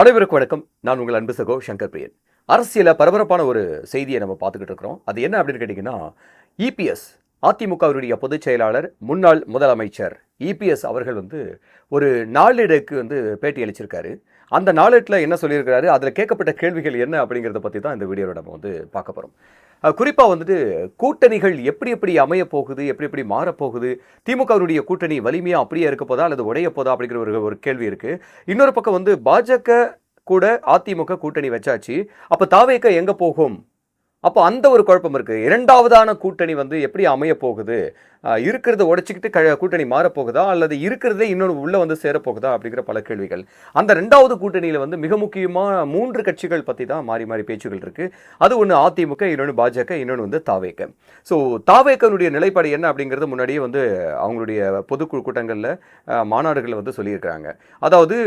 அனைவருக்கும் வணக்கம். நான் உங்கள் அன்பு சகோ சங்கர் பிரியன் அரசியல பரபரப்பான ஒரு செய்தியை நம்ம பார்த்துக்கிட்டு இருக்கிறோம். அது என்ன அப்படின்னு கேட்டிங்கன்னா இபிஎஸ் அதிமுகவினுடைய பொதுச் செயலாளர் முன்னாள் முதலமைச்சர் இபிஎஸ் அவர்கள் வந்து ஒரு நாளிடக்கு வந்து பேட்டி அளிச்சிருக்காரு. அந்த நாளிட்டில் என்ன சொல்லியிருக்கிறாரு? அதில் கேட்கப்பட்ட கேள்விகள் என்ன அப்படிங்கிறத பற்றி தான் இந்த வீடியோவில் நம்ம வந்து பார்க்க போகிறோம் குறிப்பாக வந்துட்டு கூட்டணிகள் எப்படி எப்படி அமைய போகுது எப்படி எப்படி மாறப்போகுது திமுகவினுடைய கூட்டணி வலிமையாக அப்படியே இருக்க போதா அல்லது உடைய போதா அப்படிங்கிற ஒரு ஒரு கேள்வி இருக்குது இன்னொரு பக்கம் வந்து பாஜக கூட அதிமுக கூட்டணி வச்சாச்சு. அப்போ தாவேக்க எங்கே போகும்? அப்போ அந்த ஒரு குழப்பம் இருக்குது இரண்டாவதான கூட்டணி வந்து எப்படி அமைய போகுது இருக்கிறத உடைச்சிக்கிட்டு க கூட்டணி மாறப்போகுதா? அல்லது இருக்கிறதே இன்னொன்று உள்ளே வந்து சேரப்போகுதா? அப்படிங்கிற பல கேள்விகள். அந்த ரெண்டாவது கூட்டணியில் வந்து மிக முக்கியமாக மூன்று கட்சிகள் பற்றி தான் மாறி மாறி பேச்சுகள் இருக்குது அது ஒன்று அதிமுக இன்னொன்று பாஜக இன்னொன்று வந்து தாவேக்க. ஸோ தாவேக்கனுடைய நிலைப்பாடு என்ன அப்படிங்கிறது முன்னாடியே வந்து அவங்களுடைய பொதுக்குழு கூட்டங்களில் மாநாடுகளில் வந்து சொல்லியிருக்கிறாங்க. அதாவது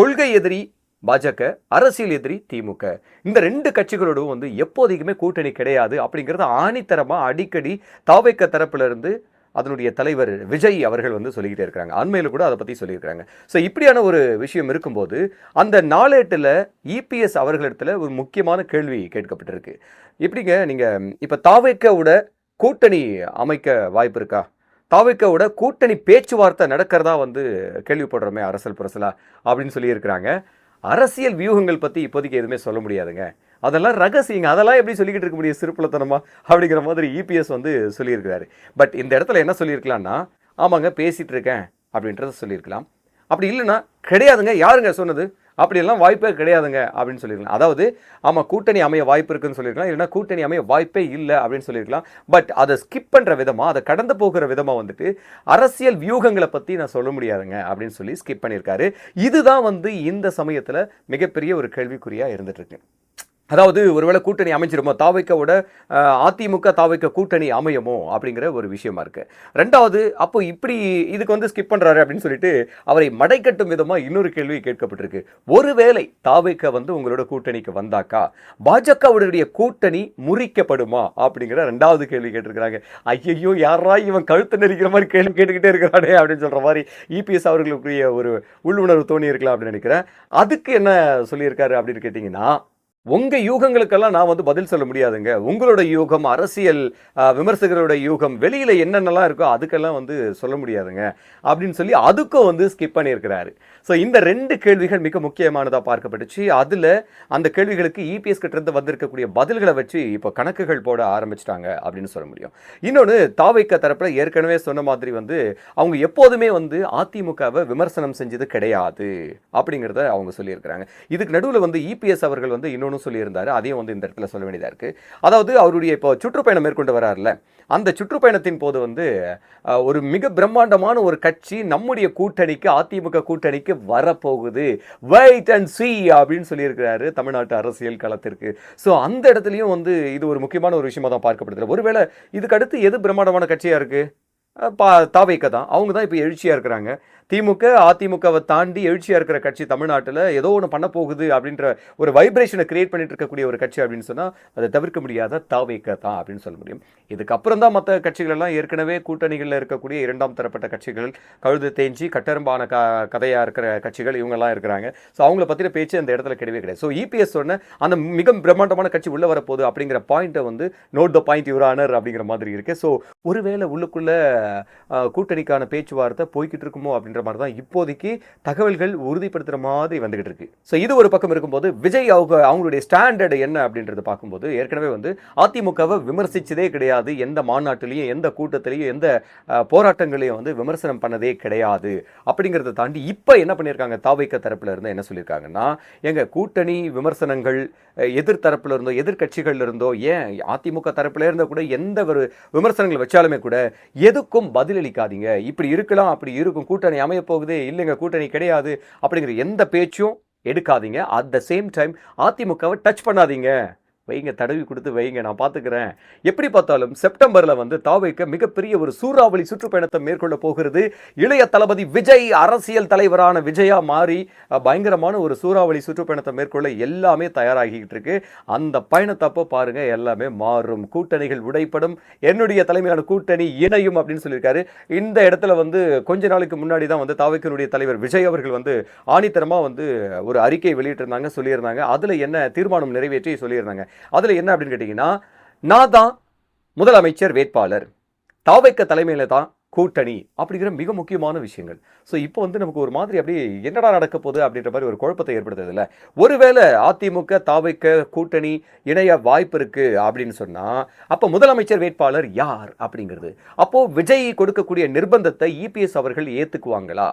கொள்கை எதிரி பாஜக அரசியல் எதிரி திமுக. இந்த ரெண்டு கட்சிகளோடும் வந்து எப்போதைக்குமே கூட்டணி கிடையாது அப்படிங்கிறத ஆணித்தரமாக அடிக்கடி தாவைக்க தரப்பிலிருந்து அதனுடைய தலைவர் விஜய் அவர்கள் வந்து சொல்லிக்கிட்டே இருக்கிறாங்க. அண்மையில் கூட அதை பற்றி சொல்லியிருக்கிறாங்க. ஸோ இப்படியான ஒரு விஷயம் இருக்கும்போது அந்த நாளேட்டில் இபிஎஸ் அவர்களிடத்தில் ஒரு முக்கியமான கேள்வி கேட்கப்பட்டிருக்கு. இப்படிங்க நீங்கள் இப்போ தாவைக்கோட கூட்டணி அமைக்க வாய்ப்பு இருக்கா? தாவைக்கோட கூட்டணி பேச்சுவார்த்தை நடக்கிறதா வந்து கேள்விப்படுறோமே அரசல் புரசலா அப்படின்னு சொல்லியிருக்கிறாங்க. அரசியல் வியூகங்கள் பற்றி இப்போதைக்கு எதுவுமே சொல்ல முடியாதுங்க. அதெல்லாம் ரகசியங்க. அதெல்லாம் எப்படி சொல்லிக்கிட்டு இருக்க முடியும்? சிறுப்புலத்தனமா அப்படிங்கிற மாதிரி இபிஎஸ் வந்து சொல்லியிருக்கிறாரு. பட் இந்த இடத்துல என்ன சொல்லியிருக்கலாம்னா ஆமாங்க பேசிகிட்டு இருக்கேன் அப்படின்றத சொல்லியிருக்கலாம். அப்படி இல்லைன்னா கிடையாதுங்க. யாருங்க சொன்னது? அப்படியெல்லாம் வாய்ப்பே கிடையாதுங்க அப்படின்னு சொல்லியிருக்கலாம். அதாவது ஆமாம் கூட்டணி அமைய வாய்ப்பு இருக்குன்னு சொல்லியிருக்கலாம். இல்லைனா கூட்டணி அமைய வாய்ப்பே இல்லை அப்படின்னு சொல்லியிருக்கலாம். பட் அதை ஸ்கிப் பண்ணுற விதமாக அதை கடந்து போகிற விதமாக வந்துட்டு அரசியல் வியூகங்களை பற்றி நான் சொல்ல முடியாதுங்க அப்படின்னு சொல்லி ஸ்கிப் பண்ணியிருக்காரு. இதுதான் வந்து இந்த சமயத்தில் மிகப்பெரிய ஒரு கேள்விக்குறியாக இருந்துட்டு இருக்கு. அதாவது ஒருவேளை கூட்டணி அமைஞ்சிருமோ தாவைக்கோட அதிமுக தாவைக்க கூட்டணி அமையுமோ அப்படிங்கிற ஒரு விஷயமா இருக்கு. ரெண்டாவது அப்போ இப்படி இதுக்கு வந்து ஸ்கிப் பண்ணுறாரு அப்படின்னு சொல்லிட்டு அவரை மடைக்கட்டும் விதமாக இன்னொரு கேள்வி கேட்கப்பட்டிருக்கு. ஒருவேளை தாவைக்க வந்து உங்களோட கூட்டணிக்கு வந்தாக்கா பாஜகவுடைய கூட்டணி முறிக்கப்படுமா அப்படிங்கிற ரெண்டாவது கேள்வி கேட்டிருக்கிறாங்க. ஐயையோ யாரா இவன் கழுத்து நெரிக்கிற மாதிரி கேள்வி கேட்டுக்கிட்டே இருக்கிறானே அப்படின்னு சொல்கிற மாதிரி இபிஎஸ் அவர்களுக்குரிய ஒரு உள்ளுணர்வு தோணி இருக்கலாம் அப்படின்னு நினைக்கிறேன். அதுக்கு என்ன சொல்லியிருக்காரு அப்படின்னு கேட்டிங்கன்னா உங்கள் யூகங்களுக்கெல்லாம் நான் வந்து பதில் சொல்ல முடியாதுங்க. உங்களோட யூகம் அரசியல் விமர்சகருடைய யூகம் வெளியில் என்னென்னலாம் இருக்கோ அதுக்கெல்லாம் வந்து சொல்ல முடியாதுங்க. அப்படின்னு சொல்லி அதுக்கும் வந்து ஸ்கிப் பண்ணியிருக்கிறாரு. ஸோ இந்த ரெண்டு கேள்விகள் மிக முக்கியமானதாக பார்க்கப்பட்டுச்சு. அதில் அந்த கேள்விகளுக்கு இபிஎஸ் கிட்ட இருந்து வந்திருக்கக்கூடிய பதில்களை வச்சு இப்போ கணக்குகள் போட ஆரம்பிச்சிட்டாங்க அப்படின்னு சொல்ல முடியும். இன்னொன்று தாவைக்க தரப்புல ஏற்கனவே சொன்ன மாதிரி வந்து அவங்க எப்போதுமே வந்து அதிமுகவை விமர்சனம் செஞ்சது கிடையாது அப்படிங்கிறத அவங்க சொல்லியிருக்கிறாங்க. இதுக்கு நடுவில் வந்து இபிஎஸ் அவர்கள் வந்து இன்னொன்று சொல்லியிருந்தார். அதையும் வந்து இந்த இடத்துல சொல்ல வேண்டியதாக இருக்குது அதாவது அவருடைய இப்போ சுற்றுப்பயணம் மேற்கொண்டு வரார்ல அந்த சுற்றுப்பயணத்தின் போது வந்து ஒரு மிக பிரம்மாண்டமான ஒரு கட்சி நம்முடைய கூட்டணிக்கு அதிமுக கூட்டணிக்கு வரப்போகுது. வெயிட் அண்ட் சி அப்படின்னு சொல்லியிருக்கிறாரு தமிழ்நாட்டு அரசியல் களத்திற்கு. ஸோ அந்த இடத்துலையும் வந்து இது ஒரு முக்கியமான ஒரு விஷயமா தான் பார்க்கப்படுது ஒருவேளை இதுக்கு அடுத்து எது பிரம்மாண்டமான கட்சியாக இருக்குது பா தாவைக்க தான். அவங்க தான் இப்போ எழுச்சியாக இருக்கிறாங்க. திமுக அதிமுகவை தாண்டி எழுச்சியாக இருக்கிற கட்சி தமிழ்நாட்டில் ஏதோ ஒன்று பண்ண போகுது அப்படின்ற ஒரு வைப்ரேஷனை கிரியேட் பண்ணிட்டு இருக்கக்கூடிய ஒரு கட்சி அப்படின்னு சொன்னால் அதை தவிர்க்க முடியாத தாவைக்க தான் அப்படின்னு சொல்ல முடியும். இதுக்கப்புறம் தான் மற்ற கட்சிகள் எல்லாம் ஏற்கனவே கூட்டணிகளில் இருக்கக்கூடிய இரண்டாம் தரப்பட்ட கட்சிகள் கழுது தேஞ்சி கட்டெரும்பான க கதையாக இருக்கிற கட்சிகள் இவங்கெல்லாம் இருக்கிறாங்க. ஸோ அவங்கள பற்றின பேச்சு அந்த இடத்துல கிடையவே கிடையாது. ஸோ இபிஎஸ் சொன்ன அந்த மிக பிரம்மாண்டமான கட்சி உள்ளே வரப்போகுது அப்படிங்கிற பாயிண்ட்டை வந்து நோட் த பாயிண்ட் யூரானர் அப்படிங்கிற மாதிரி இருக்குது ஸோ ஒருவேளை உள்ளுக்குள்ளே கூட்டணிக்கான பேச்சுவார்த்தை போய்கிட்டு இருக்குமோ அப்படின்ற அப்படின்ற மாதிரி தான் இப்போதைக்கு தகவல்கள் உறுதிப்படுத்துகிற மாதிரி வந்துகிட்டு இருக்கு. ஸோ இது ஒரு பக்கம் இருக்கும்போது விஜய் அவங்க அவங்களுடைய ஸ்டாண்டர்டு என்ன அப்படின்றத பார்க்கும்போது ஏற்கனவே வந்து அதிமுகவை விமர்சித்ததே கிடையாது. எந்த மாநாட்டிலையும் எந்த கூட்டத்திலையும் எந்த போராட்டங்களையும் வந்து விமர்சனம் பண்ணதே கிடையாது. அப்படிங்கிறத தாண்டி இப்போ என்ன பண்ணியிருக்காங்க தாவைக்க தரப்பில் இருந்து என்ன சொல்லியிருக்காங்கன்னா எங்கள் கூட்டணி விமர்சனங்கள் எதிர்த்தரப்பில் இருந்தோ எதிர்கட்சிகள்ல இருந்தோ ஏன் அதிமுக தரப்பில் இருந்தோ கூட எந்த ஒரு விமர்சனங்கள் வச்சாலுமே கூட எதுக்கும் பதிலளிக்காதீங்க. இப்படி இருக்கலாம் அப்படி இருக்கும். கூட்டணி அமையப்போகுது இல்லைங்க கூட்டணி கிடையாது அப்படிங்கிற எந்த பேச்சும் எடுக்காதீங்க. அட் த சேம் டைம் அதிமுகவை டச் பண்ணாதீங்க. வைங்க தடவி கொடுத்து வைங்க நான் பார்த்துக்கிறேன். எப்படி பார்த்தாலும் செப்டம்பரில் வந்து தாவைக்க மிகப்பெரிய ஒரு சூறாவளி சுற்றுப்பயணத்தை மேற்கொள்ள போகிறது. இளைய தளபதி விஜய் அரசியல் தலைவரான விஜயா மாறி பயங்கரமான ஒரு சூறாவளி சுற்றுப்பயணத்தை மேற்கொள்ள எல்லாமே தயாராகிக்கிட்டு இருக்கு. அந்த பயணத்தப்போ பாருங்க எல்லாமே மாறும். கூட்டணிகள் உடைப்படும். என்னுடைய தலைமையிலான கூட்டணி இணையும் அப்படின்னு சொல்லியிருக்காரு. இந்த இடத்துல வந்து கொஞ்ச நாளுக்கு முன்னாடி தான் வந்து தாவைக்கனுடைய தலைவர் விஜய் அவர்கள் வந்து ஆணித்தரமாக வந்து ஒரு அறிக்கை வெளியிட்டிருந்தாங்க சொல்லியிருந்தாங்க. அதில் என்ன தீர்மானம் நிறைவேற்றி சொல்லியிருந்தாங்க. அதில் என்ன அப்படின்னு கேட்டிங்கன்னா நான் தான் முதலமைச்சர் வேட்பாளர் தாவைக்க தலைமையில் தான் கூட்டணி அப்படிங்கிற மிக முக்கியமான விஷயங்கள். ஸோ இப்போ வந்து நமக்கு ஒரு மாதிரி அப்படியே என்னடா நடக்க போகுது அப்படின்ற மாதிரி ஒரு குழப்பத்தை ஏற்படுத்துது ஒருவேளை அதிமுக தாவைக்க கூட்டணி இணைய வாய்ப்பு இருக்கு அப்படின்னு சொன்னால் அப்போ முதலமைச்சர் வேட்பாளர் யார் அப்படிங்கிறது? அப்போது விஜய் கொடுக்கக்கூடிய நிர்பந்தத்தை இபிஎஸ் அவர்கள் ஏற்றுக்குவாங்களா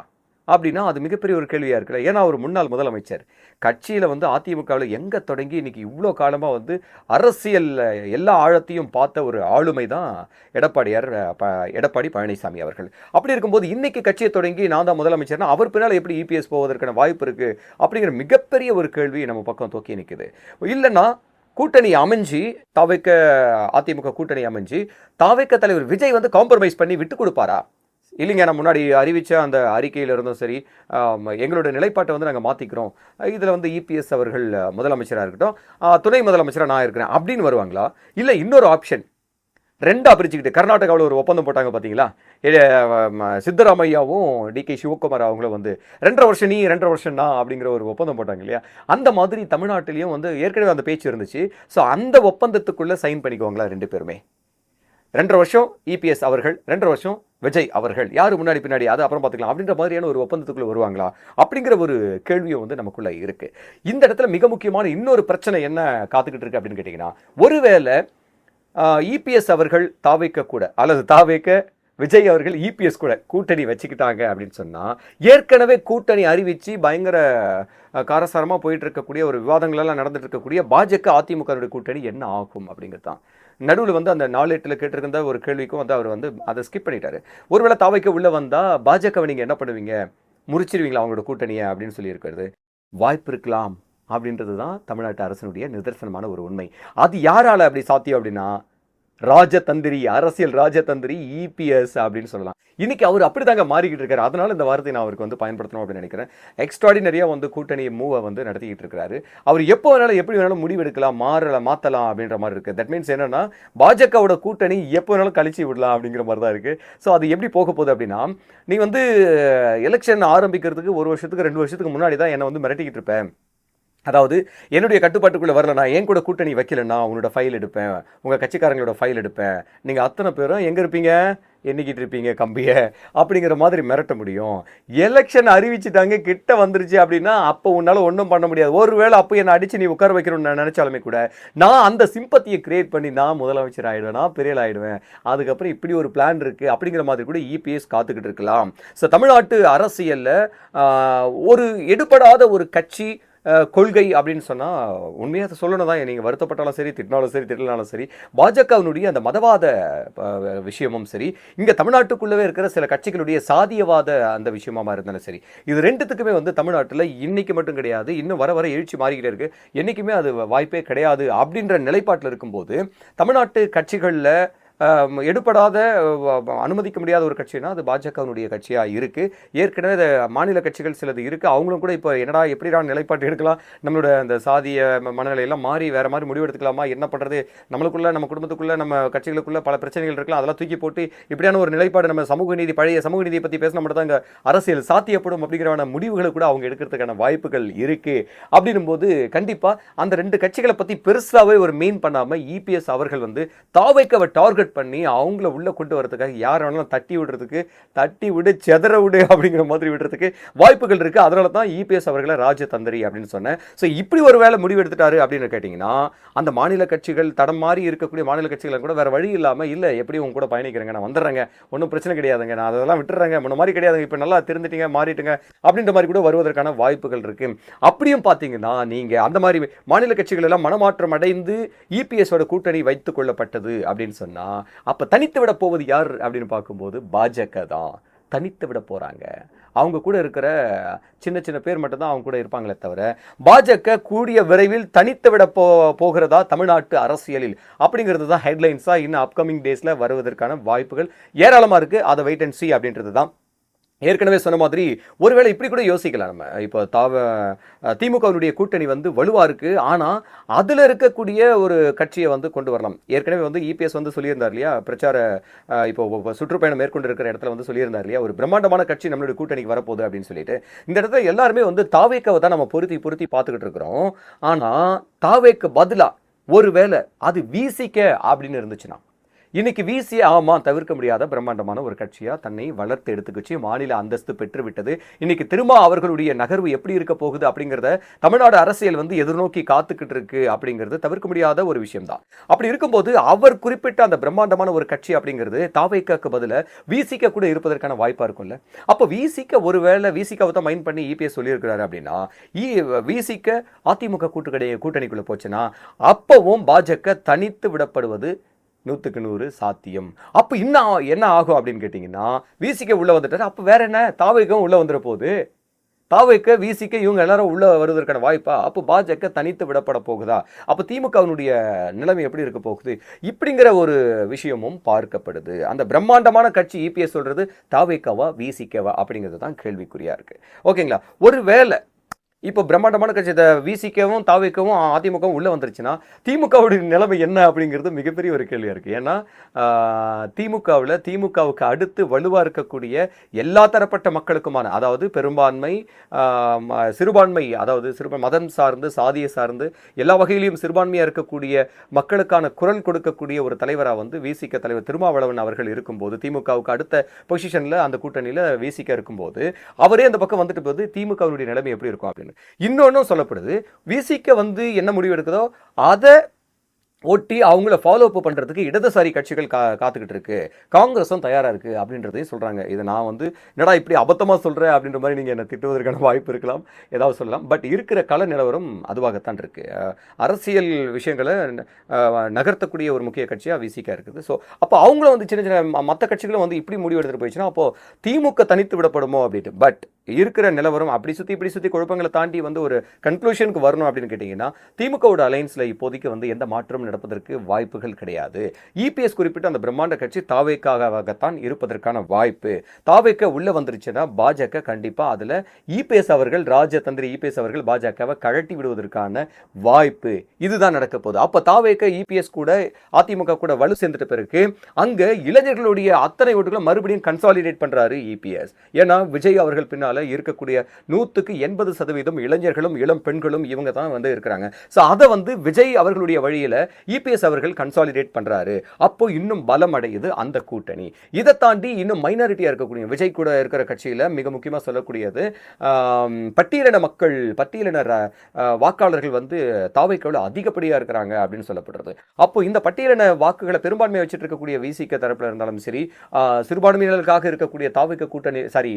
அப்படின்னா அது மிகப்பெரிய ஒரு கேள்வியாக இருக்குல்ல. ஏன்னா அவர் முன்னாள் முதலமைச்சர். கட்சியில் வந்து அதிமுகவில் எங்கே தொடங்கி இன்னைக்கு இவ்வளோ காலமாக வந்து அரசியலில் எல்லா ஆழத்தையும் பார்த்த ஒரு ஆளுமை தான் எடப்பாடியார் ப- எடப்பாடி பழனிசாமி அவர்கள். அப்படி இருக்கும்போது இன்றைக்கி கட்சியை தொடங்கி நான் தான் முதலமைச்சர்னா அவர் பின்னால் எப்படி இபிஎஸ் போவதற்கான வாய்ப்பு இருக்குது அப்படிங்கிற மிகப்பெரிய ஒரு கேள்வி நம்ம பக்கம் தூக்கி நிற்குது இல்லைன்னா கூட்டணி அமைஞ்சு தாவைக்க அதிமுக கூட்டணி அமைஞ்சு தாவைக்க தலைவர் விஜய் வந்து காம்ப்ரமைஸ் பண்ணி விட்டு கொடுப்பாரா? இல்லைங்க நான் முன்னாடி அறிவித்த அந்த அறிக்கையில் இருந்தும் சரி எங்களோட நிலைப்பாட்டை வந்து நாங்கள் மாற்றிக்கிறோம் இதில் வந்து இபிஎஸ் அவர்கள் முதலமைச்சராக இருக்கட்டும் துணை முதலமைச்சராக நான் இருக்கிறேன் அப்படின்னு வருவாங்களா? இல்லை இன்னொரு ஆப்ஷன் ரெண்டாக பிரிச்சுக்கிட்டு கர்நாடகாவில் ஒரு ஒப்பந்தம் போட்டாங்க பார்த்தீங்களா சித்தராமையாவும் டி கே சிவகுமார் அவங்களும் வந்து ரெண்டரை வருஷம் நீ ரெண்டரை வருஷம் நான் அப்படிங்கிற ஒரு ஒப்பந்தம் போட்டாங்க இல்லையா? அந்த மாதிரி தமிழ்நாட்டிலையும் வந்து ஏற்கனவே அந்த பேச்சு இருந்துச்சு. ஸோ அந்த ஒப்பந்தத்துக்குள்ளே சைன் பண்ணிக்குவாங்களா ரெண்டு பேருமே? ரெண்டரை வருஷம் இபிஎஸ் அவர்கள் ரெண்டரை வருஷம் விஜய் அவர்கள் யார் முன்னாடி பின்னாடி? அது அப்புறம் பார்த்துக்கலாம். அப்படின்ற மாதிரியான ஒரு ஒப்பந்தத்துக்குள்ள வருவாங்களா? அப்படிங்கிற ஒரு கேள்வியும் வந்து நமக்குள்ள இருக்கு. இந்த இடத்துல மிக முக்கியமான இன்னொரு பிரச்சனை என்ன காத்துக்கிட்டு இருக்கு அப்படின்னு கேட்டிங்கன்னா ஒருவேளை இபிஎஸ் அவர்கள் தாவைக்க கூட அல்லது தாவைக்க விஜய் அவர்கள் இபிஎஸ் கூட கூட்டணி வச்சுக்கிட்டாங்க அப்படின்னு சொன்னா ஏற்கனவே கூட்டணி அறிவிச்சு பயங்கர காரசாரமாக காரசாரமா போயிட்டு இருக்கக்கூடிய ஒரு விவாதங்கள் எல்லாம் நடந்துட்டு இருக்கக்கூடிய பாஜக அதிமுக கூட்டணி என்ன ஆகும் அப்படிங்கிறது தான் நடுவில் வந்து அந்த நாளேட்டில் கேட்டிருக்கிற ஒரு கேள்விக்கும் வந்து அவர் வந்து அதை ஸ்கிப் பண்ணிட்டாரு. ஒருவேளை தாவைக்க உள்ளே வந்தால் பாஜகவை நீங்கள் என்ன பண்ணுவீங்க? முறிச்சிருவீங்களா அவங்களோட கூட்டணியை அப்படின்னு சொல்லியிருக்கிறது. வாய்ப்பு இருக்கலாம் அப்படின்றது தான் தமிழ்நாட்டு அரசனுடைய நிதர்சனமான ஒரு உண்மை. அது யாரால் அப்படி சாத்தியம் அப்படின்னா ராஜதந்திரி அரசியல் ராஜதந்திரி இபிஎஸ் அப்படின்னு சொல்லலாம். இன்னைக்கு அவர் அப்படிதாங்க மாறிக்கிட்டு இருக்காரு. அதனால இந்த வார்த்தையை நான் அவருக்கு வந்து பயன்படுத்தணும் அப்படின்னு நினைக்கிறேன். எக்ஸ்ட்ராடினரியாக வந்து கூட்டணி மூவை வந்து நடத்திக்கிட்டு இருக்காரு. அவர் எப்போ வேணாலும் எப்படி வேணாலும் முடிவெடுக்கலாம் மாறலாம் மாற்றலாம் அப்படின்ற மாதிரி இருக்குது தட் மீன்ஸ் என்னன்னா பாஜகவோட கூட்டணி எப்போ வேணாலும் கழிச்சு விடலாம் அப்படிங்கிற மாதிரி தான் இருக்குது ஸோ அது எப்படி போக போகுது அப்படின்னா நீ வந்து எலெக்ஷன் ஆரம்பிக்கிறதுக்கு ஒரு வருஷத்துக்கு ரெண்டு வருஷத்துக்கு முன்னாடி தான் என்னை வந்து மிரட்டிக்கிட்டு இருப்பேன் அதாவது என்னுடைய கட்டுப்பாட்டுக்குள்ளே வரல நான் என் கூட கூட்டணி வைக்கலன்னா உங்களோட ஃபைல் எடுப்பேன். உங்கள் கட்சிக்காரங்களோட ஃபைல் எடுப்பேன். நீங்கள் அத்தனை பேரும் எங்கே இருப்பீங்க? எண்ணிக்கிட்டு இருப்பீங்க கம்பியை? அப்படிங்கிற மாதிரி மிரட்ட முடியும். எலெக்ஷன் அறிவிச்சிட்டாங்க கிட்ட வந்துருச்சு அப்படின்னா அப்போ உன்னால் ஒன்றும் பண்ண முடியாது. ஒருவேளை அப்போ என்னை அடித்து நீ உட்கார வைக்கணும்னு நான் நினச்சாலுமே கூட நான் அந்த சிம்பத்தியை கிரியேட் பண்ணி நான் முதலமைச்சர் ஆகிடுவேன் நான் பெரியல் ஆகிடுவேன் அதுக்கப்புறம் இப்படி ஒரு பிளான் இருக்குது அப்படிங்கிற மாதிரி கூட இபிஎஸ் காத்துக்கிட்டு இருக்கலாம். ஸோ தமிழ்நாட்டு அரசியலில் ஒரு எடுபடாத ஒரு கட்சி கொள்கை அப்படின்னு சொன்னால் உண்மையாக அதை சொல்லணும் தான் நீங்கள் வருத்தப்பட்டாலும் சரி திட்டினாலும் சரி திட்டினாலும் சரி பாஜகவினுடைய அந்த மதவாத விஷயமும் சரி இங்கே தமிழ்நாட்டுக்குள்ளவே இருக்கிற சில கட்சிகளுடைய சாதியவாத அந்த விஷயமா இருந்தாலும் சரி இது ரெண்டுத்துக்குமே வந்து தமிழ்நாட்டில் இன்னைக்கு மட்டும் கிடையாது இன்னும் வர வர எழுச்சி மாறிக்கிட்டே இருக்குது என்றைக்குமே அது வாய்ப்பே கிடையாது அப்படின்ற நிலைப்பாட்டில் இருக்கும்போது தமிழ்நாட்டு கட்சிகளில் எடுபடாத அனுமதிக்க முடியாத ஒரு கட்சினா அது பாஜகவினுடைய கட்சியாக இருக்குது ஏற்கனவே மாநில கட்சிகள் சிலது இருக்குது அவங்களும் கூட இப்போ என்னடா எப்படிடா நிலைப்பாட்டு எடுக்கலாம்? நம்மளோட அந்த சாதிய மனநிலையெல்லாம் மாறி வேறு மாதிரி முடிவு எடுத்துக்கலாமா? என்ன பண்ணுறது நம்மளுக்குள்ள நம்ம குடும்பத்துக்குள்ள நம்ம கட்சிகளுக்குள்ள பல பிரச்சனைகள் இருக்கலாம் அதெல்லாம் தூக்கி போட்டு இப்படியான ஒரு நிலைப்பாடு நம்ம சமூக நீதி பழைய சமூக நீதியை பற்றி பேச மட்டும் தான் இங்கே அரசியல் சாத்தியப்படும் அப்படிங்கிறமான முடிவுகளை கூட அவங்க எடுக்கிறதுக்கான வாய்ப்புகள் இருக்குது அப்படின்னும் போது கண்டிப்பாக அந்த ரெண்டு கட்சிகளை பற்றி பெருசாகவே ஒரு மெயின் பண்ணாமல் இபிஎஸ் அவர்கள் வந்து தாவைக்கவை டார்கெட் பண்ணி அவங்கள உள்ள கொண்டு வரதுக்காக யார் வேணாலும் தட்டி விடுறதுக்கு தட்டி விடு செதற விடு அப்படிங்கிற மாதிரி விடுறதுக்கு வாய்ப்புகள் இருக்கு. அதனால தான் இபிஎஸ் அவர்களை ராஜதந்திரி அப்படின்னு சொன்னேன். ஸோ இப்படி ஒரு வேலை முடிவு எடுத்துட்டாரு அப்படின்னு கேட்டிங்கன்னா அந்த மாநில கட்சிகள் தடம் மாறி இருக்கக்கூடிய மாநில கட்சிகளை கூட வேற வழி இல்லாமல் இல்லை எப்படி உங்க கூட பயணிக்கிறேங்க நான் வந்துடுறேங்க. ஒன்றும் பிரச்சனை கிடையாதுங்க. நான் அதெல்லாம் விட்டுறேங்க. முன்ன மாதிரி கிடையாதுங்க. இப்போ நல்லா திருந்துட்டீங்க மாறிட்டுங்க. அப்படின்ற மாதிரி கூட வருவதற்கான வாய்ப்புகள் இருக்கு. அப்படியும் பார்த்தீங்கன்னா நீங்க அந்த மாதிரி மாநில கட்சிகள் எல்லாம் மனமாற்றம் அடைந்து இபிஎஸோட கூட்டணி வைத்துக் கொள்ளப்பட்டது அப்படின்னு சொன்னா அப்போ தனித்து விட போவது யார் அப்படின்னு பார்க்கும்போது பாஜக தான். தனித்து விட போகிறாங்க அவங்க கூட இருக்கிற சின்ன சின்ன பேர் மட்டும்தான் அவங்க கூட இருப்பாங்களே தவிர பாஜக கூடிய விரைவில் தனித்து விட போ போகிறதா தமிழ்நாட்டு அரசியலில்? அப்படிங்கிறது தான் ஹெட்லைன்ஸாக இன்னும் அப்கமிங் டேஸில் வருவதற்கான வாய்ப்புகள் ஏராளமாக இருக்குது அதை வெயிட் அண்ட் சி அப்படின்றது தான். ஏற்கனவே சொன்ன மாதிரி ஒருவேளை இப்படி கூட யோசிக்கலாம் நம்ம. இப்போ தாவ திமுகவினுடைய கூட்டணி வந்து வலுவாக இருக்குது ஆனால் அதில் இருக்கக்கூடிய ஒரு கட்சியை வந்து கொண்டு வரலாம். ஏற்கனவே வந்து இபிஎஸ் வந்து சொல்லியிருந்தார் இல்லையா? பிரச்சார இப்போ சுற்றுப்பயணம் மேற்கொண்டு இருக்கிற இடத்துல வந்து சொல்லியிருந்தார் இல்லையா? ஒரு பிரம்மாண்டமான கட்சி நம்மளுடைய கூட்டணிக்கு வரப்போகுது அப்படின்னு சொல்லிட்டு. இந்த இடத்துல எல்லாருமே வந்து தாவேக்கவை தான் நம்ம பொருத்தி பொருத்தி பார்த்துக்கிட்டு இருக்கிறோம். ஆனால் தாவேக்கு பதிலாக ஒருவேளை அது வீசிக்க அப்படின்னு இருந்துச்சுன்னா இன்னைக்கு விசி ஆமாம் தவிர்க்க முடியாத பிரம்மாண்டமான ஒரு கட்சியாக தன்னை வளர்த்து எடுத்துக்கிச்சு மாநில அந்தஸ்து பெற்று விட்டது. இன்னைக்கு திரும்ப அவர்களுடைய நகர்வு எப்படி இருக்க போகுது அப்படிங்கிறத தமிழ்நாடு அரசியல் வந்து எதிர்நோக்கி காத்துக்கிட்டு இருக்கு அப்படிங்கிறது தவிர்க்க முடியாத ஒரு விஷயம்தான். அப்படி இருக்கும்போது அவர் குறிப்பிட்ட அந்த பிரம்மாண்டமான ஒரு கட்சி அப்படிங்கிறது தாவைக்காக்கு பதிலா விசிக்க கூட இருப்பதற்கான வாய்ப்பாக இருக்கும்ல. அப்போ விசிக்க ஒருவேளை விசிக்காவை தான் மைண்ட் பண்ணி இபிஎஸ் சொல்லியிருக்கிறாரு அப்படின்னா விசிக்க அதிமுக கூட்டுக்கடை கூட்டணிக்குள்ளே போச்சுன்னா அப்பவும் பாஜக தனித்து விடப்படுவது நூற்றுக்கு நூறு சாத்தியம். அப்போ இன்னும் என்ன ஆகும் அப்படின்னு கேட்டிங்கன்னா விசிக்க உள்ளே வந்துட்டார். அப்போ வேற என்ன? தாவைக்கும் உள்ளே வந்துட போகுது. தாவைக்க விசிக்க இவங்க எல்லாரும் உள்ளே வருவதற்கான வாய்ப்பா? அப்போ பாஜக தனித்து விடப்பட போகுதா? அப்போ திமுகவினுடைய நிலைமை எப்படி இருக்க போகுது? இப்படிங்கிற ஒரு விஷயமும் பார்க்கப்படுது. அந்த பிரம்மாண்டமான கட்சி இபிஎஸ் சொல்கிறது தாவைக்கவா விசிக்கவா அப்படிங்கிறது தான் கேள்விக்குறியாக இருக்குது ஓகேங்களா? ஒரு வேலை இப்போ பிரம்மாண்டமான கட்சி இந்த விசிக்கவும் தாவிக்கவும் அதிமுகவும் உள்ளே வந்துருச்சுன்னா திமுகவுடைய நிலைமை என்ன அப்படிங்கிறது மிகப்பெரிய ஒரு கேள்வியாக இருக்குது ஏன்னா திமுகவில் திமுகவுக்கு அடுத்து வலுவாக இருக்கக்கூடிய எல்லா தரப்பட்ட மக்களுக்குமான அதாவது பெரும்பான்மை ம- சிறுபான்மை அதாவது சிறுபா மதம் சார்ந்து சாதியை சார்ந்து எல்லா வகையிலையும் சிறுபான்மையாக இருக்கக்கூடிய மக்களுக்கான குரல் கொடுக்கக்கூடிய ஒரு தலைவராக வந்து விசிக தலைவர் திருமாவளவன் அவர்கள் இருக்கும்போது திமுகவுக்கு அடுத்த பொசிஷனில் அந்த கூட்டணியில் விசிக இருக்கும்போது அவரே அந்த பக்கம் வந்துட்டு போது திமுகவுடைய நிலைமை எப்படி இருக்கும் அப்படின்னு. இன்னொன்றும் சொல்லப்படுது. விசிக்க வந்து என்ன முடிவு எடுக்குதோ அதை ஒட்டி அவங்கள ஃபாலோ அப் பண்ணுறதுக்கு இடதுசாரி கட்சிகள் கா காத்துக்கிட்டு இருக்கு. காங்கிரஸும் தயாராக இருக்குது அப்படின்றதையும் சொல்கிறாங்க இதை நான் வந்து என்னடா இப்படி அபத்தமாக சொல்கிறேன் அப்படின்ற மாதிரி நீங்கள் என்னை திட்டுவதற்கான வாய்ப்பு இருக்கலாம் ஏதாவது சொல்லலாம். பட் இருக்கிற கல நிலவரம் அதுவாகத்தான் இருக்குது அரசியல் விஷயங்களை நகர்த்தக்கூடிய ஒரு முக்கிய கட்சியாக விசிக்க இருக்குது. ஸோ அப்போ அவங்களும் வந்து சின்ன சின்ன மற்ற கட்சிகளும் வந்து இப்படி முடிவு எடுத்துகிட்டு போயிடுச்சுன்னா அப்போது திமுக தனித்து விடப்படுமோ அப்படின்ட்டு. பட் இருக்கிற நிலவரம் அப்படி சுற்றி இப்படி சுற்றி குழப்பங்களை தாண்டி வந்து ஒரு கன்க்ளூஷனுக்கு வரணும் அப்படின்னு கேட்டிங்கன்னா திமுகவோட அலைன்ஸில் இப்போதைக்கு வந்து எந்த மாற்றமும் நடப்பதற்கு வாய்ப்புகள் கிடையாது. இபிஎஸ் குறிப்பிட்ட அந்த பிரம்மாண்ட கட்சி தாவேக்காகத்தான் இருப்பதற்கான வாய்ப்பு. தாவேக்க உள்ளே வந்துருச்சுன்னா பாஜக கண்டிப்பாக அதில் இபிஎஸ் அவர்கள் ராஜதந்திரி இபிஎஸ் அவர்கள் பாஜகவை கழட்டி விடுவதற்கான வாய்ப்பு. இதுதான் நடக்க போகுது. அப்போ தாவேக்க இபிஎஸ் கூட அதிமுக கூட வலு சேர்ந்துட்ட பிறகு அங்கே இளைஞர்களுடைய அத்தனை ஓட்டுகளும் மறுபடியும் கன்சாலிடேட் பண்ணுறாரு இபிஎஸ் ஏன்னா விஜய் அவர்கள் பின்னால் இருக்கக்கூடிய நூற்றுக்கு எண்பது சதவீதம் இளைஞர்களும் இளம் பெண்களும் இவங்க தான் வந்து இருக்கிறாங்க. ஸோ அதை வந்து விஜய் அவர்களுடைய வழியில் இபிஎஸ் அவர்கள் கன்சாலிடேட் பண்ணுறாரு அப்போ இன்னும் பலம் அடையுது அந்த கூட்டணி. இதை தாண்டி இன்னும் மைனாரிட்டியாக இருக்கக்கூடிய விஜய் கூட இருக்கிற கட்சியில் மிக முக்கியமாக சொல்லக்கூடியது பட்டியலின மக்கள் பட்டியலின வாக்காளர்கள் வந்து தாவைக்கோவில் அதிகப்படியா இருக்கிறாங்க அப்படின்னு சொல்லப்படுறது. அப்போ இந்த பட்டியலின வாக்குகளை பெரும்பான்மை வச்சுட்டு இருக்கக்கூடிய விசிக தரப்பில் இருந்தாலும் சரி சிறுபான்மையினருக்காக இருக்கக்கூடிய தாவிக கூட்டணி சாரி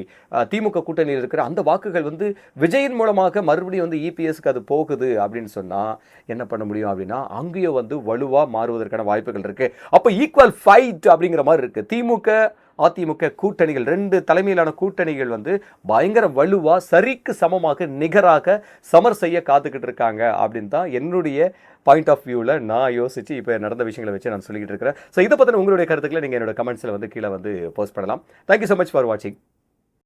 திமுக கூட்டணியில் இருக்கிற அந்த வாக்குகள் வந்து விஜயின் மூலமாக மறுபடியும் வந்து இபிஎஸ்க்கு அது போகுது அப்படின்னு சொன்னா என்ன பண்ண முடியும் அப்படின்னா அங்கேயும் வந்து வலுவா மாறுவதற்கான வாய்ப்புகள் இருக்கு. அப்போ ஈக்குவல் ஃபைட் அப்படிங்கிற மாதிரி இருக்கு. திமுக அதிமுக கூட்டணிகள் ரெண்டு தலைமையிலான கூட்டணிகள் வந்து பயங்கர வலுவா சரிக்கு சமமாக நிகராக சமர் செய்ய காத்துக்கிட்டு இருக்காங்க அப்படின்னு தான் என்னுடைய பாயிண்ட் ஆஃப் வியூவில் நான் யோசிச்சு இப்போ நடந்த விஷயங்களை வச்சு நான் சொல்லிக்கிட்டு இருக்கிறேன். ஸோ இதை பற்றின உங்களுடைய கருத்துக்களை நீங்கள் என்னோட கமெண்ட்ஸில் வந்து கீழே வந்து போஸ்ட் பண்ணலாம். தேங்க்யூ ஸோ மச் ஃபார் வாட்சிங்